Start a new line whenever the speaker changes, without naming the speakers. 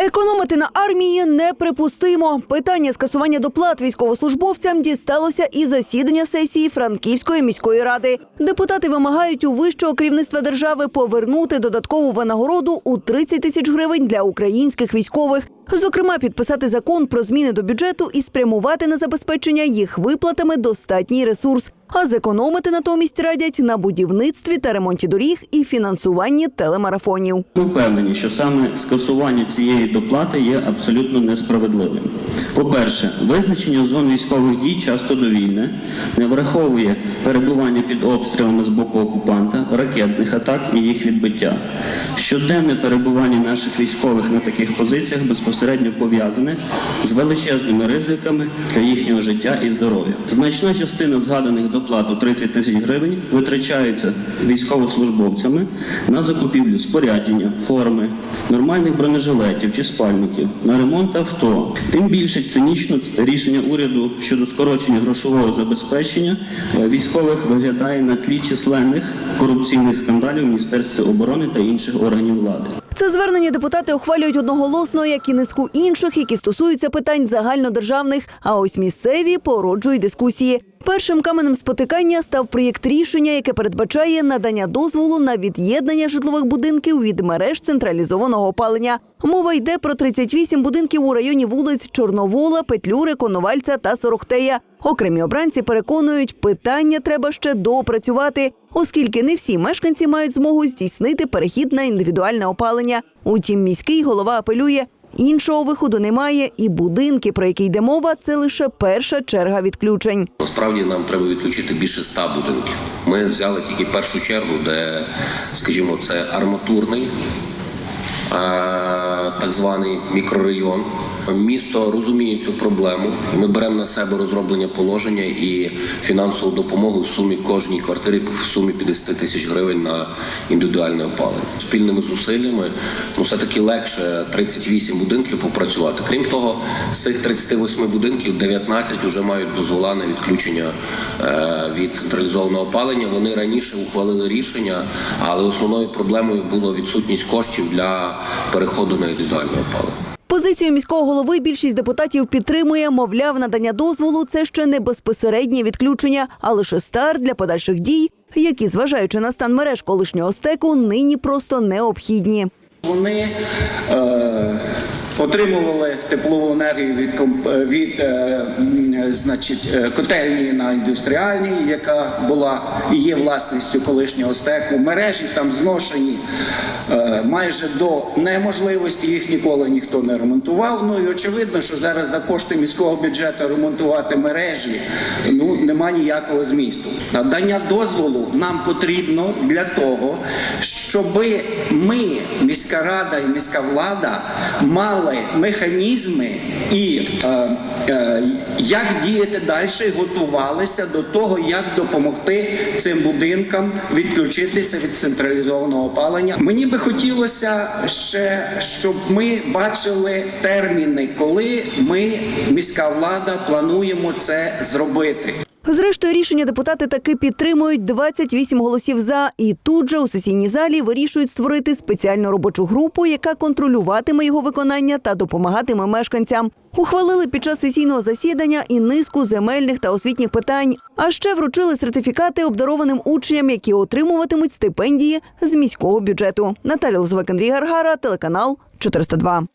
Економити на армії неприпустимо. Питання скасування доплат військовослужбовцям дісталося і засідання сесії Франківської міської ради. Депутати вимагають у вищого керівництва держави повернути додаткову винагороду у 30 тисяч гривень для українських військових. Зокрема, підписати закон про зміни до бюджету і спрямувати на забезпечення їх виплатами достатній ресурс. А зекономити натомість радять на будівництві та ремонті доріг і фінансуванні телемарафонів.
Ми впевнені, що саме скасування цієї доплати є абсолютно несправедливим. По-перше, визначення зон військових дій часто довільне, не враховує перебування під обстрілами з боку окупанта, ракетних атак і їх відбиття. Щоденне перебування наших військових на таких позиціях безпосередньо пов'язане з величезними ризиками для їхнього життя і здоров'я. Значна частина згаданих доплат у 30 тисяч гривень витрачаються військовослужбовцями на закупівлю спорядження, форми, нормальних бронежилетів чи спальників, на ремонт авто. Тим більше цинічно рішення уряду щодо скорочення грошового забезпечення е, військових виглядає на тлі численних корупційних скандалів в Міністерстві оборони та інших органів влади.
Це звернення депутати ухвалюють одноголосно, як і низку інших, які стосуються питань загальнодержавних. А ось місцеві породжують дискусії. Першим каменем спотикання став проєкт рішення, яке передбачає надання дозволу на від'єднання житлових будинків від мереж централізованого опалення. Мова йде про 38 будинків у районі вулиць Чорновола, Петлюри, Коновальця та Сорохтея. Окремі обранці переконують, питання треба ще доопрацювати, оскільки не всі мешканці мають змогу здійснити перехід на індивідуальне опалення. Утім, міський голова апелює. Іншого виходу немає, і будинки, про які йде мова, це лише перша черга відключень.
Насправді нам треба відключити більше ста будинків. Ми взяли тільки першу чергу, де, скажімо, це арматурний, так званий мікрорайон. Місто розуміє цю проблему. Ми беремо на себе розроблення положення і фінансову допомогу в сумі кожній квартирі в сумі 50 тисяч гривень на індивідуальне опалення. Спільними зусиллями ну все таки легше 38 будинків попрацювати. Крім того, з цих 38 будинків 19 вже мають дозвола на відключення е, від централізованого опалення. Вони раніше ухвалили рішення, але основною проблемою було відсутність коштів для переходу на індивідуальне опалення.
Позицію міського голови більшість депутатів підтримує. Мовляв, надання дозволу це ще не безпосереднє відключення, а лише старт для подальших дій, які, зважаючи на стан мереж колишнього стеку, нині просто необхідні.
Вони е, отримували теплову енергію від, від е, значить, е, котельні на індустріальній, яка була і є власністю колишнього стеку. Мережі там зношені е, майже до неможливості, їх ніколи ніхто не ремонтував. Ну і очевидно, що зараз за кошти міського бюджету ремонтувати мережі ну, нема ніякого змісту. Надання дозволу нам потрібно для того, щоб ми, міська рада і міська влада, мали механізми і е, е, як діяти далі, готувалися до того, як допомогти цим будинкам відключитися від централізованого опалення. Мені би хотілося ще, щоб ми бачили терміни, коли ми, міська влада, плануємо це зробити.
Зрештою, рішення депутати таки підтримують 28 голосів за, і тут же у сесійній залі вирішують створити спеціальну робочу групу, яка контролюватиме його виконання та допомагатиме мешканцям. Ухвалили під час сесійного засідання і низку земельних та освітніх питань. А ще вручили сертифікати обдарованим учням, які отримуватимуть стипендії з міського бюджету. Наталя Лозвак, Андрій Гаргара, телеканал 402.